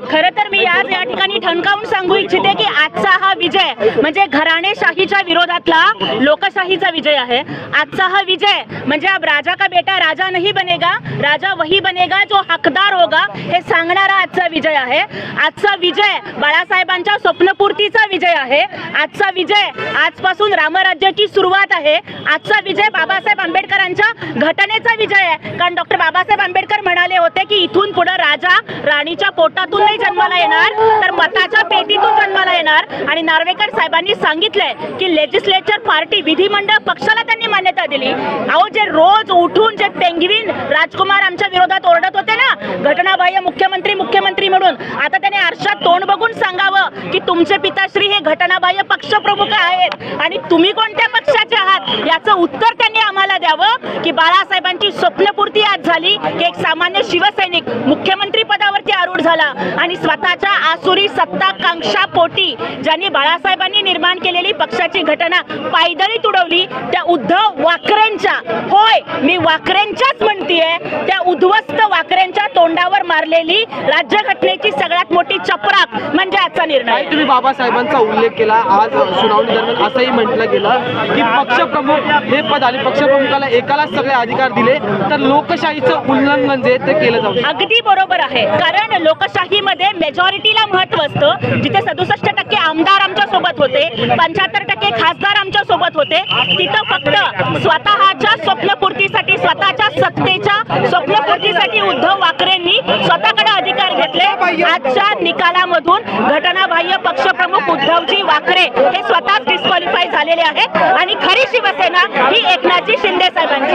खर तर मी आज या ठिकाणी ठणकावून सांगू इच्छिते की आजचा हा विजय म्हणजे घराणेशाहीच्या विरोधातला लोकशाहीचा विजय आहे. आजचा हा विजय म्हणजे अब राजा का बेटा राजा नाही बनेगा राजा वही बनेगा जो हकदार होगा हे सांगणारा आजचा विजय आहे. आजचा विजय बाळासाहेबांच्या स्वप्नपूर्तीचा विजय आहे. आजचा विजय आजपासून रामराज्याची सुरुवात आहे. आजचा विजय बाबासाहेब आंबेडकरांच्या घटनेचा विजय आहे. कारण डॉक्टर बाबासाहेब आंबेडकर म्हणाले होते की इथून पुढे राजा राणीच्या पोटातून नाही जन्माला येणार तर मताच्या पेटीतून जन्माला येणार. आणि नार्वेकर साहेबांनी सांगितलंय की लेजिस्लेचर पार्टी विधिमंडळ पक्षाला त्यांनी मान्यता दिली. अहो जे रोज उठून जे पेंगविन राजकुमार आमच्या विरोधात ओरडत होते ना घटनाबाह्य मुख्यमंत्री मुख्यमंत्री म्हणून आता त्याने आरशात तोंड बघून सांगावं की तुमचे पिताश्री हे घटनाबाह्य पक्षप्रमुख आहेत आणि तुम्ही कोणत्या पक्षाचे आहात? याचं उत्तर त्यांनी आम्हाला द्यावं की बाळासाहेबांची स्वप्नपूर्ती की एक सामान्य शिवसैनिक मुख्यमंत्री पदावरती आरूढ झाला आणि स्वतःच्या आसुरी सत्ताकांक्षा पोटी ज्यांनी बाळासाहेबांनी निर्माण केलेली पक्षाची घटना पायदळी तुडवली त्या उद्धव वाकरेंच्या. होय मी वाकरेंच्याच म्हणतीये त्या उद्ध्वस्त तोंडावर मारलेली राज्यघटनेची सगळ्यात मोठी चपराक म्हणजे आजचा निर्णय. तुम्ही बाबासाहेबांचा उल्लेख केला? आज सुनावणी दरम्यान असंही म्हटलं गेलं की पक्षप्रमुख हे पद आणि पक्षप्रमुखाला एकालाच सगळे अधिकार दिले तर लोकशाहीचं उल्लंघन जे ते केलं जाऊ. अगदी बरोबर आहे. कारण लोकशाहीमध्ये मेजॉरिटीला महत्त्व असतं. जिथे सदुसष्ट टक्के आमदार आमच्यासोबत होते पंच्याहत्तर टक्के खासदार आमच्यासोबत होते तिथं फक्त स्वतःच्या स्वप्नपूर्तीसाठी स्वतःच्या सत्तेच्या घातले आजच्या निकालामधून घटनाबाह्य पक्षप्रमुख उद्धवजी वाकरे हे स्वतः डिस्क्वालिफाय झालेले आहेत. आणि खरी शिवसेना ही एकनाथजी शिंदे साहेबांची